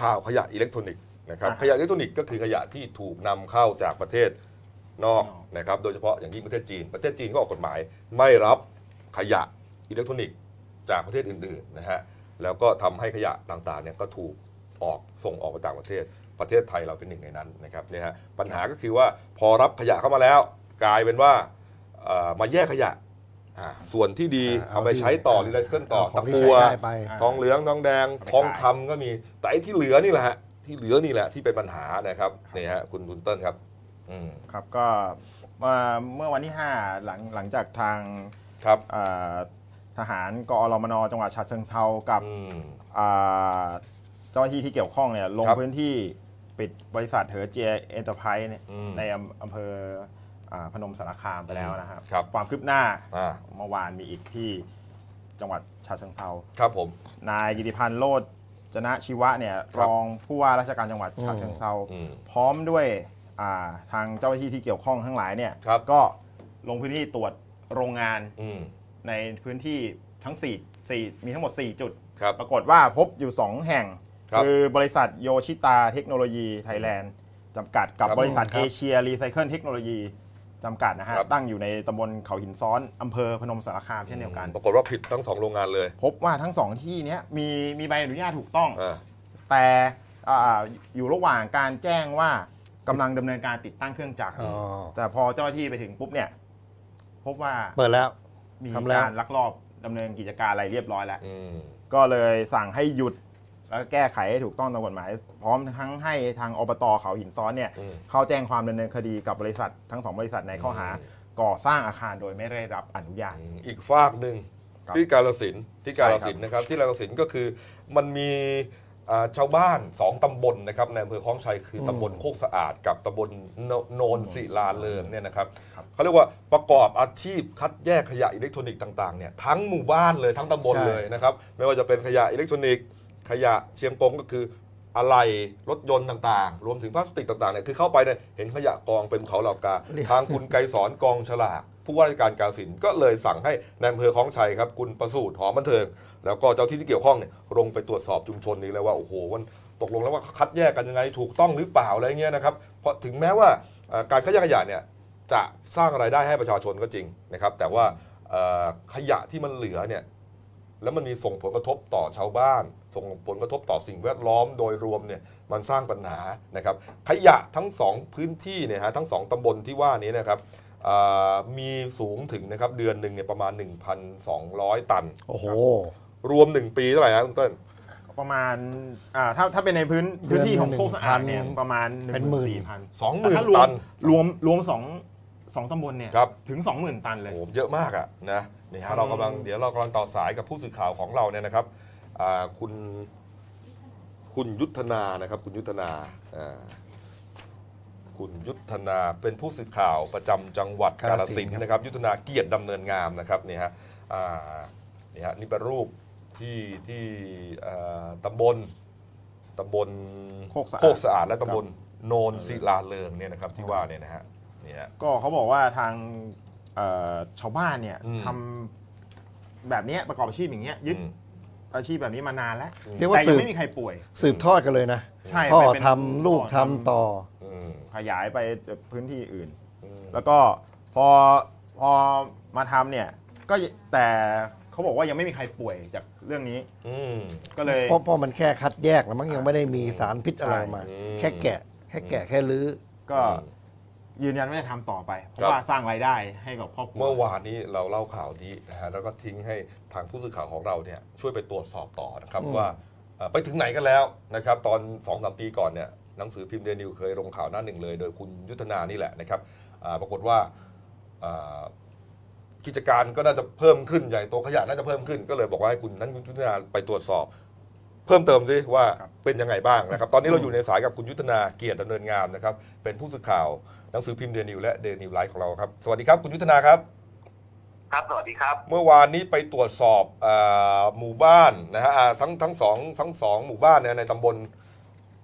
ข่าวขยะอิเล็กทรอนิกส์นะครับอ่าขยะอิเล็กทรอนิกส์ก็คือขยะที่ถูกนำเข้าจากประเทศนอกนอกนะครับโดยเฉพาะอย่างยิ่งประเทศจีน ประเทศจีนก็ออกกฎหมาย ไม่รับขยะอิเล็กทรอนิกส์จากประเทศอื่นๆนะฮะแล้วก็ทำให้ขยะต่างๆเนี่ยก็ถูกออกส่งออกไปต่างประเทศ ประเทศไทยเราเป็นหนึ่งในนั้นนะครับเนี่ยฮะปัญหาก็คือว่าพอรับขยะเข้ามาแล้ว กลายเป็นว่าเอ่อมาแยกขยะอ่า ส่วนที่ดีอ่าเอาไปเอาที่ใช้ต่อรีไซเคิลต่อเอาของตะที่กัวใช้ได้ไปทองเหลืองทองแดงเอาไปทองขายคำก็มี แต่ไอ้ที่เหลือนี่แหละฮะที่เหลือนี่แหละที่เป็นปัญหานะครับนี่ฮะคุณคุณเติ้ลครับอืมครับก็เมื่อเมื่อวันที่ 5 หลังหลังจากทางครับอ่าทหารกอรมนจังหวัดฉะเชิงเทรากับอืมอ่าเจ้าหน้าที่ที่เกี่ยวข้องเนี่ยลงครับพื้นที่ปิดบริษัทเฮอเจียเอ็นเตอร์ไพรส์เนี่ยอืมในอำอำเภออ่า พนมสารคามไปแล้วนะครับครับความคืบหน้าอ่าเมื่อวานมีอีกที่จังหวัดฉะเชิงเทราครับผมนายกิติพันธ์โลดจนะชีวะเนี่ยครัรบองผู้ว่าราชการจังหวัดฉะเชิงเทราอืมพร้อมด้วยอ่าทางเจ้าหน้าที่ที่เกี่ยวข้องทั้งหลายเนี่ยครับก็ลงพื้นที่ตรวจโรงงานอืมในพื้นที่ทั้ง4 4มีทั้งหมด 4 จุดครับปรากฏว่าพบอยู่ 2 แห่งครับอบริษัทโยชิตาเทคโนโลยีไทยแลนด์จำกัดกับครับบริษัทครับเอเชียรีไซเคิลเทคโนโลยี จำกัดนะฮะ ครับ ตั้งอยู่ในตำบลเขาหินซ้อนอำเภอพนมสารคามเช่นเดียวกัน ปรากฏว่าผิดทั้งสองโรงงานเลยพบว่าทั้งสองที่เนี้ยมีมีใบอนุญาตถูกต้อง อ่า แต่อ่าอยู่ระหว่างการแจ้งว่ากำลังดำเนินการติดตั้งเครื่องจักร อ๋อแต่พอเจ้าหน้าที่ไปถึงปุ๊บเนี่ย พบว่าเปิดแล้ว มีทำแล้ว การลักลอบดำเนินกิจการอะไรเรียบร้อยแล้ว อืม ก็เลยสั่งให้หยุด แล้วก็แก้ไขให้ถูกต้องตามกฎหมาย พร้อมทั้งให้ทางอบตเขาหินซ้อนเนี่ยอืม เข้าแจ้งความดำเนินคดีกับบริษัททั้งสองบริษัทในข้อหาอืมก่อสร้างอาคารโดยไม่ได้รับอนุญาตอืมอีกฝากหนึ่งครับที่กาลสินธุ์ที่กาลสินธุ์นะครับที่กาลสินธุ์ก็คือมันมีอ่าชาวบ้านสองตำบลนะครับในอำเภอคลองชัยคือตำบลโคกสะอาดกับตำบลโนโนนศิลาเริงเนี่ยนะครับครับ เขาเรียกว่าประกอบอาชีพคัดแยกขยะอิเล็กทรอนิกส์ต่างๆเนี่ยทั้งหมู่บ้านเลยทั้งตำบลใช่เลยนะครับไม่ว่าจะเป็นขยะอิเล็กทรอนิกส์ ขยะเชียงกงก็คืออะไหล่รถยนต์ต่างๆ รวมถึงพลาสติกต่างๆเนี่ยคือเข้าไปเนี่ยเห็นขยะกองเป็นเขาเหล่ากาเรียกทางคุณไกรสอนกองฉลากผู้ว่าราชการกาฬสินธุ์ก็เลยสั่งให้ในอำเภอคลองชัยครับคุณประสูติหอมบันเทิง แล้วก็เจ้าที่ที่เกี่ยวข้องเนี่ยลงไปตรวจสอบชุมชนนี้แล้วว่าโอ้โหมันตกลงแล้วว่าคัดแยกกันยังไงถูกต้องหรือเปล่าอะไรเงี้ยนะครับเพราะถึงแม้ว่าเอ่อการคัดแยกขยะเนี่ยจะสร้างรายได้ให้ประชาชนก็จริงนะครับแต่ว่าเอ่อขยะที่มันเหลือเนี่ยแล้วมันมีส่งผลกระทบต่อชาวบ้าน ส่งผลกระทบต่อสิ่งแวดล้อมโดยรวมเนี่ยมันสร้างปัญหานะครับ ขยะทั้งสองพื้นที่เนี่ยฮะทั้งสองตำบลที่ว่านี้นะครับเอ่อมีสูงถึงนะครับเดือนหนึ่งเนี่ยประมาณ 1,200 ตันโอ้โหรวม 1 ปีเท่าไหร่ครับคุณเติ้ลประมาณอ่าถ้าถ้าเป็นในพื้นพื้นที่ของเดือนโคกสะอาดเนี่ยหนึ่งพันประมาณเป็นหมื่นสี่พันสองหแต่มื่นถ้ารวตัมนรวมรวมสองสองตำบลเนี่ยครับถึงสองหมื่นตันเลยโอ้โหเยอะมากอะนะนี่ฮะทั้งเรากำลังเดี๋ยวเรากำลังต่อสายกับผู้สื่อข่าวของเราเนี่ยนะครับอ่า คุณคุณยุทธนานะครับ คุณยุทธนาอ่าคุณยุทธนาเป็นผู้สื่อข่าวประจำจังหวัดกากาฬฬสิสินนธุ์ธุ์ครับนะครับ ยุทธนาเกียรติดำเนินงามนะครับนี่ฮะอ่านี่ฮะนี่เป็นรูปที่ที่เอ่อตำบลตำบลโคกสะอาดโคกสะอาดและตำบลโนนศิลาเริงเนี่ยนะครับที่ว่าเนี่ยนะฮะนี่ฮะก็เขาบอกว่าทางเอ่อชาวบ้านเนี่ยอืมทำแบบเนี้ยประกอบอาชีพอย่างเงี้ยยึด อืมอาชีพแบบนี้มานานแล้วเรียกว่าแต่ยัสืงบไม่มีใครป่วย สืบทอดกันเลยนะใช่พ่อไปเป็นทำลูกทำต่อ อืมขยายไปพื้นที่อื่น อืมแล้วก็พอพอมาทำเนี่ยก็แต่เขาบอกว่ายังไม่มีใครป่วยจากเรื่องนี้อืม ก็เลย เพราะเพราะมันแค่คัดแยกแล้วมั้งยังไม่ได้มีสารพิษอะไรมาอืมแค่แกะ แค่แกะแค่ลื้อก็ ยืนยันว่าจะทำต่อไปเพครัราะบว่าสร้างรายได้ให้กับครอบครัวเมื่อวานนี้เราเล่าข่าวนี้นะฮะแล้วก็ทิ้งให้ทางผู้สื่อข่าวของเราเนี่ยช่วยไปตรวจสอบต่อนะครับอืมว่าเอ่อไปถึงไหนกันแล้วนะครับตอน2อสปีก่อนเนี่ยหนังสือพิมพ์เดนิวเคยลงข่าวหน้าหนึ่งเลย โดยคุณยุทธนานี่แหละนะครับอ่าปรากฏว่าอ่ากิจการก็น่าจะเพิ่มขึ้นใหญ่โตขยะน่าจะเพิ่มขึ้น ก็เลยบอกว่าให้คุณนั้นคุณยุทธนาไปตรวจสอบเพิ่มเติมซิว่าครับเป็นยังไงบ้างนะครับ ตอนนี้เราอยู่ในสายกับคุณยุทธนาเกียรติดำเนินงามนะครับ เป็นผู้สื่อข่าวหนังสือพิมพ์เดนิวและเดนิวไลฟ์ของเราครับ สวัสดีครับคุณยุทธนาครับ ครับสวัสดีครับ เมื่อวานนี้ไปตรวจสอบอาหมู่บ้านนะฮะอ่าทั้งทั้งสองทั้งสองหมู่บ้านเนี่ยในตำบล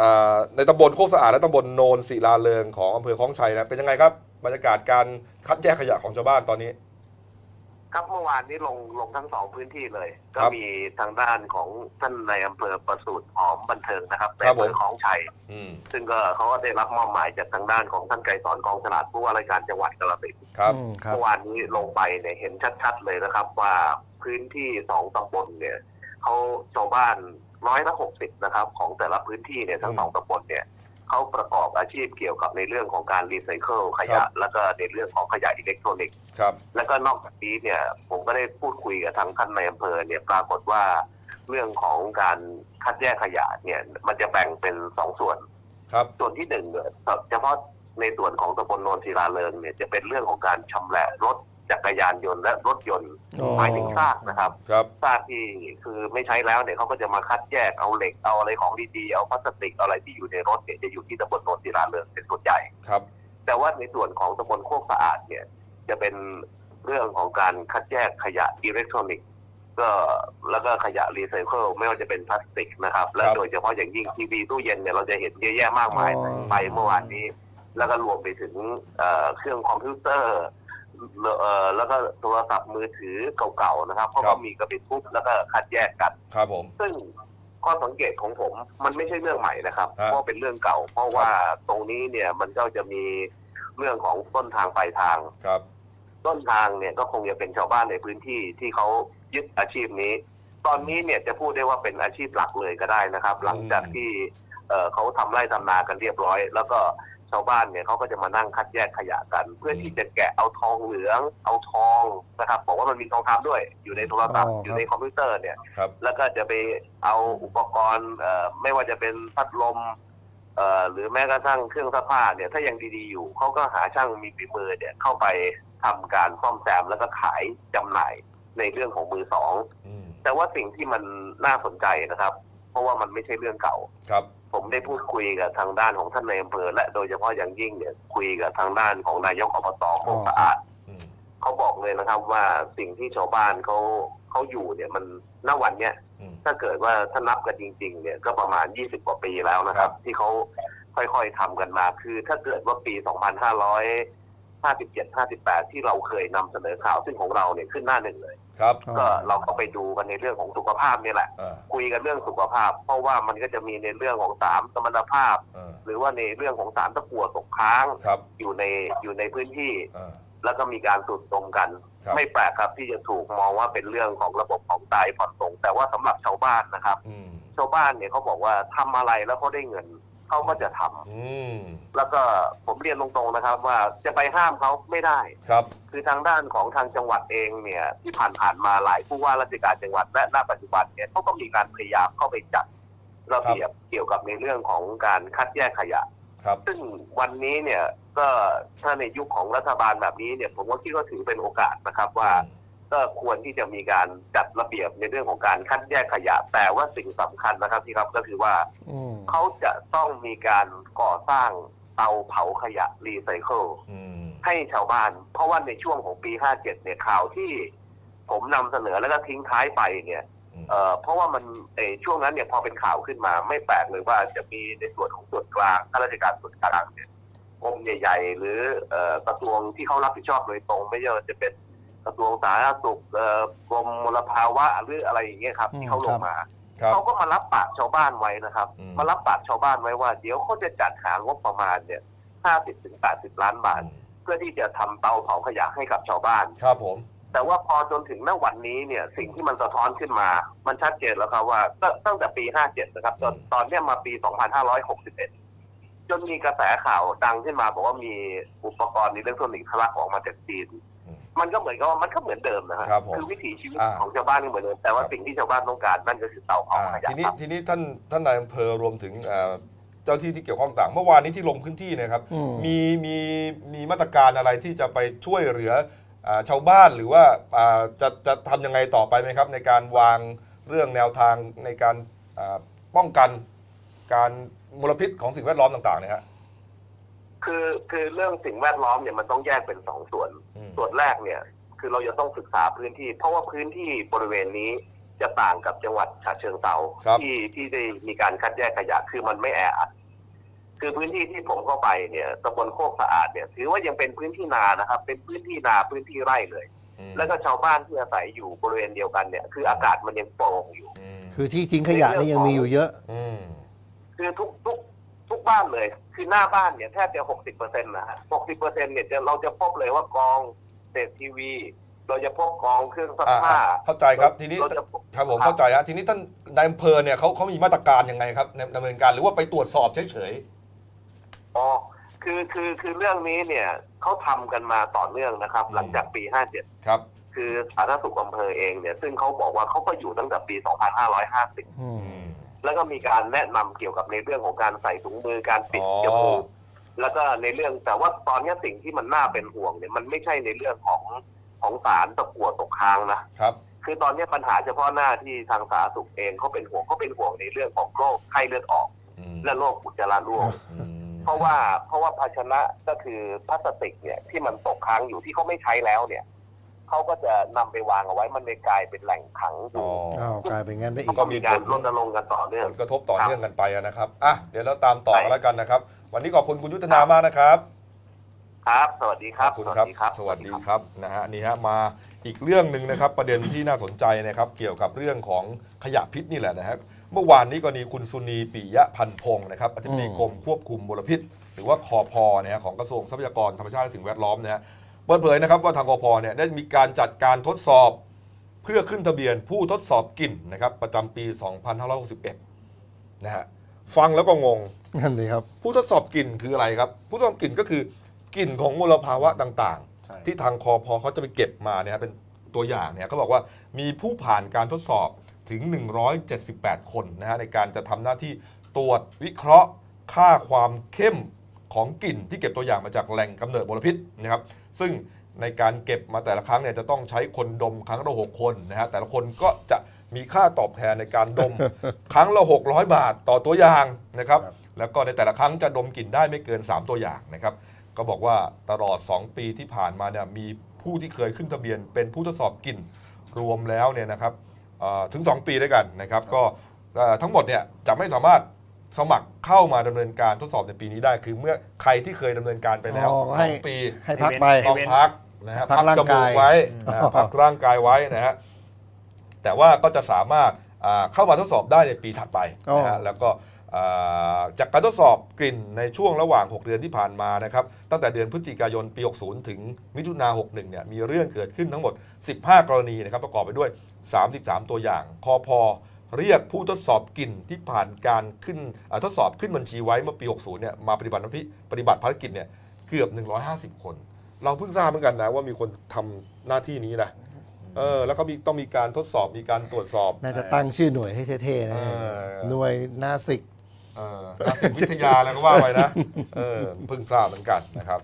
อ่าในตำบลโคกสะอาดและตำบลโนนศิลาเริงของอำเภอคลองชัยนะเป็นยังไงครับบรรยากาศการคัดแยกขยะของชาวบ้านตอนนี้ ครับเมื่อวานนี้ลงลงทั้งสองพื้นที่เลยครัก็บมีทางด้านของท่านในอำเภอประสูติหอมบันเทิงนะครับในครับอำเภอผมของชัยอืมซึ่งก็เขาก็ได้รับมอบหมายจากทางด้านของท่านไกรสอนกองฉลาดผู้ว่าราชการจังหวัดกาฬสินธุ์ครับอืมครับเมื่อวานนี้ลงไปเนี่ยเห็นชัด ๆ เลยนะครับ ว่าพื้นที่สองตำบลเนี่ยเขาชาวบ้านร้อยละหกสิบนะครับ ของแต่ละพื้นที่เนี่ยทั้งอืมสองตำบลเนี่ย เขาประกอบอาชีพเกี่ยวกับในเรื่องของการรีไซเคิลขครัยะบแล้วก็ในเรื่องของขยะอิเล็กทรอนิกส์ครับแล้วก็นอกจากนี้เนี่ยผมก็ได้พูดคุยกับทางท่านในอำเภอเนี่ยปรากฏว่าเรื่องของการคัดแยกขยะเนี่ยมันจะแบ่งเป็นสองส่วนครับส่วนที่หนึ่งเนี่ยเฉพาะในส่วนของตำบลโนนศิลาเริงเนี่ยจะเป็นเรื่องของการชำแหละรถ จักรยานยนต์และรถยนต์อ๋อหมายถึงซากนะครับครับซากที่คือไม่ใช้แล้วเนี่ยเขาก็จะมาคัดแยกเอาเหล็กเอาอะไรของดีๆเอาพลาสติกเอาอะไรที่อยู่ในรถเนี่ยจะอยู่ที่ตำบลโนนศิลาเริงเป็นส่วนใหญ่ครับ แต่ว่าในส่วนของตำบลโคกสะอาดเนี่ยจะเป็นเรื่องของการคัดแยกขยะอิเล็กทรอนิกส์ก็แล้วก็ขยะรีไซเคิลไม่ว่าจะเป็นพลาสติกนะครับ และครับโดยเฉพาะอย่างยิ่งทีวีตู้เย็นเนี่ยเราจะเห็นเยอะแยะมากมายอ๋อไปเมื่อวานนี้ แล้วก็รวมไปถึงเอ่อเครื่องคอมพิวเตอร์ เอ่อแล้วก็โทรศัพท์มือถือเก่าๆนะครับเขาครัก็บ มีกระปิดทุบแล้วก็คัดแยกกัน ครับผม ซึ่งข้อสังเกตของผมมันไม่ใช่เรื่องใหม่นะครับฮะ เพราะเป็นเรื่องเก่า เพราะว่าตรงนี้เนี่ยมันก็จะมีเรื่องของต้นทางปลายทาง ครับ ต้นทางเนี่ยก็คงจะเป็นชาวบ้านในพื้นที่ที่เขายึดอาชีพนี้ ตอนนี้เนี่ยจะพูดได้ว่าเป็นอาชีพหลักเลยก็ได้นะครับ หลังจากที่เอ่อเขาทำไร่ทำนากันเรียบร้อย แล้วก็ ชาวบ้านเนี่ยเขาก็จะมานั่งคัดแยกขยะกัน เพื่อที่จะแกะเอาทองเหลือง เอาทองนะครับบอกว่ามันมีทองคำด้วย อยู่ในโทรศัพท์อ๋อครับอยู่ในคอมพิวเตอร์เนี่ย ครับ แล้วก็จะไปเอาอุปกรณ์เอ่อไม่ว่าจะเป็นพัดลมเอ่อหรือแม้กระทั่งเครื่องซักผ้าเนี่ยถ้ายังดีๆอยู่เขาก็หาช่างมีฝีมือเนี่ยเข้าไปทำการซ่อมแซมแล้วก็ขายจำหน่ายในเรื่องของมือสอง อืมแต่ว่าสิ่งที่มันน่าสนใจนะครับ เพราะว่ามันไม่ใช่เรื่องเก่า ครับ ผมได้พูดคุยกับทางด้านของท่านในอำเภอและโดยเฉพาะอย่างยิ่งเนี่ยคุยกับทางด้านของนายกอบตโคกสะอาดอืมเขาบอกเลยนะครับว่าสิ่งที่ชาวบ้านเขาเขาอยู่เนี่ยมันณวันเนี้ยอืมถ้าเกิดว่าถ้านับกันจริง ๆ เนี่ยก็ประมาณ 20 กว่าปีแล้วนะครับครับที่เขาค่อยๆทำกันมา คือถ้าเกิดว่าปี 2557 58 ที่เราเคยนำเสนอข่าวซึ่งของเราเนี่ยขึ้นหน้าหนึ่งเลย ครับอ๋อก็เราก็ไปดูกันในเรื่องของสุขภาพเนี่ยแหละ อ่าคุยกันเรื่องสุขภาพ เพราะว่ามันก็จะมีในเรื่องของสามสมรรถภาพ อ่าหรือว่าในเรื่องของสารตะกั่วตกค้างครับอยู่ในอยู่ในพื้นที่ อ่า แล้วก็มีการสูดดมกัน ครับ ไม่แปลกครับที่จะถูกมองว่าเป็นเรื่องของระบบของตายผ่อนส่งแต่ว่าสำหรับชาวบ้านนะครับ อืมชาวบ้านเนี่ยเขาบอกว่าทำอะไรแล้วเขาได้เงิน เขาก็จะทำอืมแล้วก็ผมเรียนตรงๆนะครับ ว่าจะไปห้ามเขาไม่ได้ครับ คือทางด้านของทางจังหวัดเองเนี่ย ที่ผ่านๆมาหลายผู้ว่าราชการจังหวัดและณปัจจุบันเนี่ยเขาก็มีการพยายามเข้าไปจัดระเบียบเกี่ยวกับในเรื่องของการคัดแยกขยะครับซึ่งวันนี้เนี่ยก็ถ้าในยุคของรัฐบาลแบบนี้เนี่ย ผมก็คิดว่าถือเป็นโอกาสนะครับว่า ก็ควรที่จะมีการจัดระเบียบในเรื่องของการคัดแยกขยะ แต่ว่าสิ่งสำคัญนะครับที่ครับก็คือว่าอืมเขาจะต้องมีการก่อสร้างเตาเผาขยะรีไซเคิลอืมให้ชาวบ้าน เพราะว่าในช่วงของปี 57 เนี่ยข่าวที่ผมนำเสนอแล้วก็ทิ้งท้ายไปเนี่ยอืมเอ่อเพราะว่ามันเออช่วงนั้นเนี่ยพอเป็นข่าวขึ้นมา ไม่แปลกเลยว่าจะมีในส่วนของส่วนกลางข้าราชการส่วนกลางเนี่ยกรมใหญ่ ๆ หรือเอ่อกระทรวงที่เขารับผิดชอบโดยตรงไม่ว่าจะเป็น กระทรวงสาธารณสุขเอ่อกรมมลภาวะหรืออะไรอย่างเงี้ยครับที่เขาลงมาครับเขาก็มารับปากชาวบ้านไว้นะครับอืมมารับปากชาวบ้านไว้ว่า เดี๋ยวเขาจะจัดหางบประมาณเนี่ย50ถึง80ล้านบาท เพื่อที่จะทำเตาเผาขยะให้กับชาวบ้านครับผม แต่ว่าพอจนถึงณวันนี้เนี่ยสิ่งที่มันสะท้อนขึ้นมา มันชัดเจนแล้วครับว่าตั้งตั้งแต่ปี57นะครับจนตอนเนี้ยมาปี2561จนมีกระแสข่าวดังขึ้นมาบอกว่ามีอุปกรณ์อิเล็กทรอนิกส์ทะลักออกมาจากจีนอื มมันก็เหมือนกับว่ามันก็เหมือนเดิมนะฮะครับผมคือวิถีชีวิตอ่าของชาวบ้านก็เหมือนเดิมแต่ว่าครับ สิ่งที่ชาวบ้านต้องการนั่นก็คือเตาเผาอ่าขยะทีนี้ครับทีนี้ท่านท่านนายอำเภอรวมถึงเอ่อเจ้าที่ที่เกี่ยวข้องต่างเมื่อวานนี้ที่ลงพื้นที่เนะครับ อืม มีมีมีมาตรการอะไรที่จะไปช่วยเหลืออ่าชาวบ้านหรือว่าอ่าจะจะทำยังไงต่อไปไหมครับ ในการวางเรื่องแนวทางในการอ่าป้องกันการมลพิษของสิ่งแวดล้อมต่างๆเนี่ยฮะ คือคือเรื่องสิ่งแวดล้อมเนี่ยมันต้องแยกเป็นสองส่วนอืมส่วนแรกเนี่ย คือเราจะต้องศึกษาพื้นที่ เพราะว่าพื้นที่บริเวณนี้จะต่างกับจังหวัดฉะเชิงเทราครับที่ที่ได้มีการคัดแยกขยะคือมันไม่แออัดคือพื้นที่ที่ผมเข้าไปเนี่ยตำบลโคกสะอาดเนี่ย ถือว่ายังเป็นพื้นที่นานะครับ เป็นพื้นที่นาพื้นที่ไร่เลยมอืมแล้วก็ชาวบ้านที่อาศัยอยู่บริเวณเดียวกันเนี่ย คืออากาศมันยังโปร่งอยู่อืมคือที่ทิ้งขยะนี่ยังมีอยู่เยอะอืมคือทุกทุกทุก บ้านเลย คือหน้าบ้านเนี่ยแทบจะหกสิบเปอร์เซ็นต์นะฮะหกสิบเปอร์เซ็นต์เนี่ยจะเราจะพบเลยว่ากองเศษทีวี เราจะพบกองเครื่องซักอ่าผ้า เข้าใจครับทีนี้เราจะพครับผมเข้าใจฮะทีนี้ท่านนายอำเภอเนี่ยเขาเขามีมาตรการยังไงครับในดำเนินการหรือว่าไปตรวจสอบเฉยอ๋อคือคือคือเรื่องนี้เนี่ยเขาทำกันมาต่อเนื่องนะครับ หลังจากปีห้าเจ็ดๆครับ คือสาธารณสุขอำเภอเองเนี่ย ซึ่งเขาบอกว่าเขาก็อยู่ตั้งแต่ปี 2550 อืมอืม แล้วก็มีการแนะนำเกี่ยวกับในเรื่องของการใส่ถุงมือการปิดอ๋อจมูกแล้วก็ในเรื่องแต่ว่าตอนนี้สิ่งที่มันน่าเป็นห่วงเนี่ยมันไม่ใช่ในเรื่องของของสารตะกั่วตกค้างนะครับ คือตอนนี้ปัญหาเฉพาะหน้าที่ทางสาธารณสุขเองเขาเป็นห่วงเขาเป็นห่วงในเรื่องของโรคไข้เลือดออกอืมและโรคอุจจาระร่วงอืมเพราะว่าเพราะว่าภาชนะก็คือพลาสติกเนี่ยที่มันตกค้างอยู่ที่เขาไม่ใช้แล้วเนี่ย เขาก็จะนำไปวางเอาไว้มันเลยกลายเป็นแหล่งขังออ๋ยู่ออ้าวกลายเป็นงั้นไปอีกก็มีการรณรงค์กันต่อเนื่องผลกระทบต่อเนื่องกันไปอะนะครับอะเดี๋ยวเราตามต่อกันแล้วกันนะครับ วันนี้ขอบคุณคุณยุทธนามากนะครับ ครับ สวัสดีคขรัอบบคุณครับ สวัสดีครับนะฮะนี่ฮะมาอีกเรื่องหนึ่งนะครับ ประเด็นที่น่าสนใจนะครับ เกี่ยวกับเรื่องของขยะพิษนี่แหละนะครับเมื่อวานนี้กรณีคุณสุนีปิยะพันพงศ์นะครับอธิบดีอืมกรมควบคุมมลพิษ หรือว่าคอพอนะฮะของกระทรวงทรัพยากรธรรมชาติและสิ่งแวดล้อมนะฮะเปิดเผยนะครับว่าทางคอพอเนี่ยได้มีการจัดการทดสอบเพื่อขึ้นทะเบียนผู้ทดสอบกลิ่นนะครับประจำปี 2561 นะฮะฟังแล้วก็งงนั่นเลยครับ ผู้ทดสอบกลิ่นคืออะไรครับ ผู้ทดสอบกลิ่นก็คือกลิ่นของมลภาวะต่างใช่ๆที่ทางคอพอเขาจะไปเก็บมาเนี่ยครับเป็นตัวอย่างเนี่ยเขาบอกว่ามีผู้ผ่านการทดสอบถึง 178 คนนะฮะในการจะทำหน้าที่ตรวจวิเคราะห์ค่าความเข้มของกลิ่นที่เก็บตัวอย่างมาจากแหล่งกำเนิดมลพิษนะครับ ซึ่งในการเก็บมาแต่ละครั้งเนี่ยจะต้องใช้คนดมครั้งละหกคนนะฮะแต่ละคนก็จะมีค่าตอบแทนในการดม ครั้งละ 600 บาทต่อตัวอย่างนะครับครับ แล้วก็ในแต่ละครั้งจะดมกลิ่นได้ไม่เกิน 3 ตัวอย่างนะครับ ก็บอกว่าตลอด 2 ปีที่ผ่านมาเนี่ยมีผู้ที่เคยขึ้นทะเบียน เป็นผู้ทดสอบกลิ่นรวมแล้วเนี่ยนะครับเอ่อถึง 2 ปีด้วยกันนะครับ ก็เอ่อทั้งหมดเนี่ยจะไม่สามารถ สมัครเข้ามาดำเนินการทดสอบในปีนี้ได้ คือเมื่อใครที่เคยดำเนินการไปแล้วอ๋อสให้ องปีให้พักไป ต้องพักนะฮะพักพักจมูกร่างกาย ไว้นะฮะพักร่างกายไว้นะฮะแต่ว่าก็จะสามารถอ่าเข้ามาทดสอบได้ในปีถัดไปนะฮะแล้วก็อ่าจากการทดสอบกลิ่นในช่วงระหว่าง 6 เดือนที่ผ่านมานะครับตั้งแต่เดือนพฤศจิกายนปี 60 ถึงมิถุนา61เนี่ยมีเรื่องเกิดขึ้นทั้งหมด 15 กรณีนะครับประกอบไปด้วย 33 ตัวอย่างคอพอ เรียกผู้ทดสอบกลิ่นที่ผ่านการขึ้นอ่าทดสอบขึ้นบัญชีไว้เมื่อปี 60 เนี่ยมาปฏิบัติหน้าที่ปฏิบัติภารกิจเนี่ยเกือบ 150 คน เราเพิ่งทราบเหมือนกันนะว่ามีคนทำหน้าที่นี้นะเออแล้วก็มีต้องมีการทดสอบมีการตรวจสอบน่าจะตั้งชื่อหน่วยให้เท่ๆนะเออหน่วยนาสิกเออนักวิทยาแล้วก็ว่าไปนะเออเพิ่งทราบเหมือนกันนะครับ